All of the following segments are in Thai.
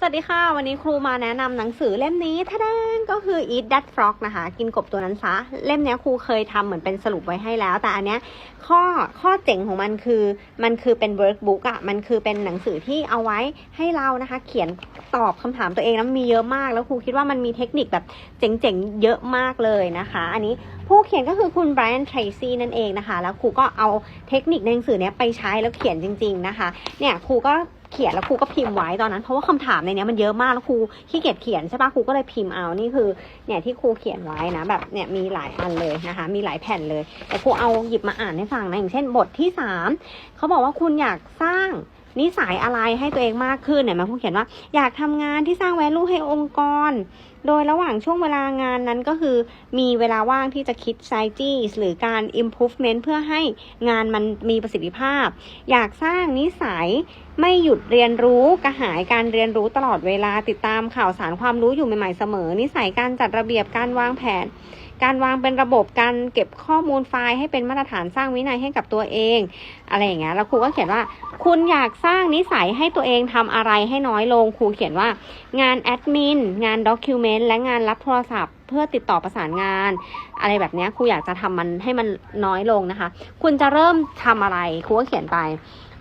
สวัสดีค่ะ วันนี้ครูมาแนะนำหนังสือเล่มนี้ท่าแดงก็คือ Eat That Frog นะคะ กินกบตัวนั้นซะ เล่มนี้ครูเคยทำเหมือนเป็นสรุปไว้ให้แล้ว แต่อันเนี้ยข้อข้อเจ๋งของมันคือ มันคือเป็น workbook อะมันคือเป็นหนังสือที่เอาไว้ให้เรานะคะ เขียนตอบคำถามตัวเองแล้วมีเยอะมาก แล้วครูคิดว่ามันมีเทคนิคแบบเจ๋งๆ เยอะมากเลยนะคะ อันนี้ผู้เขียนก็คือคุณไบรอันเทรซี่นั่นเองนะคะ แล้วครูก็เอาเทคนิคในหนังสือเนี้ยไปใช้แล้วเขียนจริง ๆนะคะ เนี่ยครูก็ ขียนแล้วครูก็พิมพ์ไว้ตอนนั้น เพราะว่าคำถามในนี้มันเยอะมากแล้วครูขี้เกียจเขียนใช่ปะครูก็เลยพิมพ์เอานี่คือเนี่ยที่ครูเขียนไว้นะแบบเนี่ยมีหลายอันเลยนะคะ มีหลายแผ่นเลย แต่ครูเอาหยิบมาอ่านให้ฟังนะอย่างเช่นบทที่สามเขาบอกว่าคุณอยากสร้างนิสัยอะไรให้ตัวเองมากขึ้นเนี่ยมันครูเขียนว่าอยากทำงานที่สร้างแวลูให้องค์กร โดยระหว่างช่วงเวลางานนั้นก็คือมีเวลาว่างที่จะคิด strategies หรือการ improvement เพื่อให้งานมันมีประสิทธิภาพ อยากสร้างนิสัย ไม่หยุดเรียนรู้กระหายการเรียนรู้ตลอดเวลาติดตามข่าวสารความรู้อยู่ใหม่ๆเสมอ นิสัยการจัดระเบียบการวางแผน การวางเป็นระบบการเก็บข้อมูลไฟล์ให้เป็นมาตรฐานสร้างวินัยให้กับตัวเอง อะไรอย่างเงี้ยแล้วครูก็เขียนว่า คุณอยากสร้างนิสัยให้ตัวเองทำอะไรให้น้อยลงครูเขียนว่า งานแอดมินงานด็อกิวเมนต์และงานรับโทรศัพท์เพื่อติดต่อประสานงาน อะไรแบบเนี้ยครูอยากจะทำมันให้มันน้อยลงนะคะ คุณจะเริ่มทำอะไรครูก็เขียนไป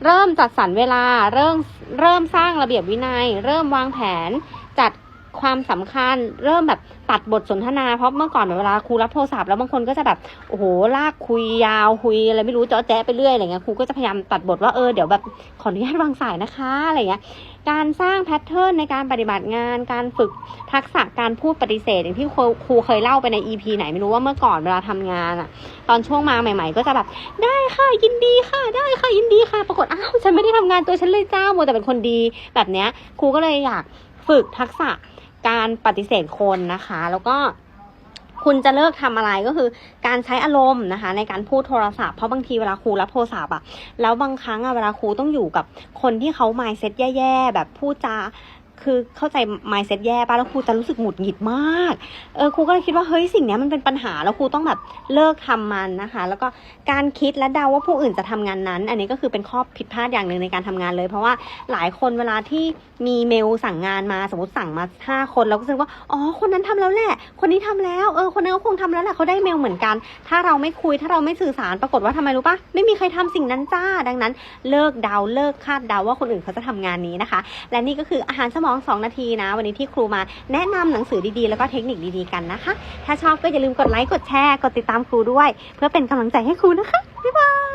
เริ่มจัดสรรเวลา เริ่มเริ่มสร้างระเบียบวินัย เริ่มวางแผนจัด ความสำคัญเริ่มแบบตัดบทสนทนาเพราะเมื่อก่อนแบบเวลาครูรับโทรศัพท์แล้วบางคนก็จะแบบโอ้โหลากคุยยาวคุยอะไรไม่รู้เจาะแจ๊ะไปเรื่อยอะไรเงี้ยครูก็จะพยายามตัดบทว่าเออเดี๋ยวแบบขออนุญาตวางสายนะคะอะไรเงี้ยการสร้างแพทเทิร์นในการปฏิบัติงาน การฝึกทักษะการพูดปฏิเสธ อย่างที่ครูเคยเล่าไปใน EP ไหนไม่รู้ว่าเมื่อก่อนเวลาทำงานอะตอนช่วงมาใหม่ ๆ ก็จะแบบได้ค่ะยินดีค่ะได้ค่ะยินดีค่ะ ปรากฏอ้าวฉันไม่ได้ทำงานตัวฉันเลยเจ้าโมวแต่เป็นคนดีแบบเนี้ยครูก็เลยอยากฝึกทักษะ การปฏิเสธคนนะคะ แล้วก็คุณจะเลิกทำอะไรก็คือการใช้อารมณ์นะคะ ในการพูดโทรศัพท์เพราะบางทีเวลาครูรับโทรศัพท์อะแล้วบางครั้งอะเวลาครูต้องอยู่กับคนที่เขาไมเซ็ตแย่ๆแบบพูดจา คือเข้าใจ mindset แย่ป่ะแล้วครูจะรู้สึกหงุดหงิดมากเออครูก็เลยคิดว่าเฮ้ยสิ่งนี้มันเป็นปัญหาแล้วครูต้องแบบเลิกทำมันนะคะ แล้วก็การคิดและเดาว่าผู้อื่นจะทำงานนั้น อันนี้ก็คือเป็นข้อผิดพลาดอย่างหนึ่งในการทำงานเลย เพราะว่าหลายคนเวลาที่มีเมลสั่งงานมาสมมติสั่งมาห้าคนเราก็รู้สึกว่าอ๋อคนนั้นทำแล้วแหละ คนนี้ทำแล้วเออคนนั้นก็คงทำแล้วแหละเขาได้เมลเหมือนกัน ถ้าเราไม่คุยถ้าเราไม่สื่อสารปรากฏว่าทำไมรู้ปะไม่มีใครทำสิ่งนั้นจ้าดังนั้น เลิกเดาเลิกคาดเดาว่าคนอื่นเขาจะทำงานนี้นะคะ และนี่ก็คืออาหารสมอง2นาทีนะ วันนี้ที่ครูมาแนะนำหนังสือดีๆ แล้วก็เทคนิคดีๆกันนะคะ ถ้าชอบก็อย่าลืมกดไลค์กดแชร์กดติดตามครูด้วย เพื่อเป็นกำลังใจให้ครูนะคะบ๊ายบาย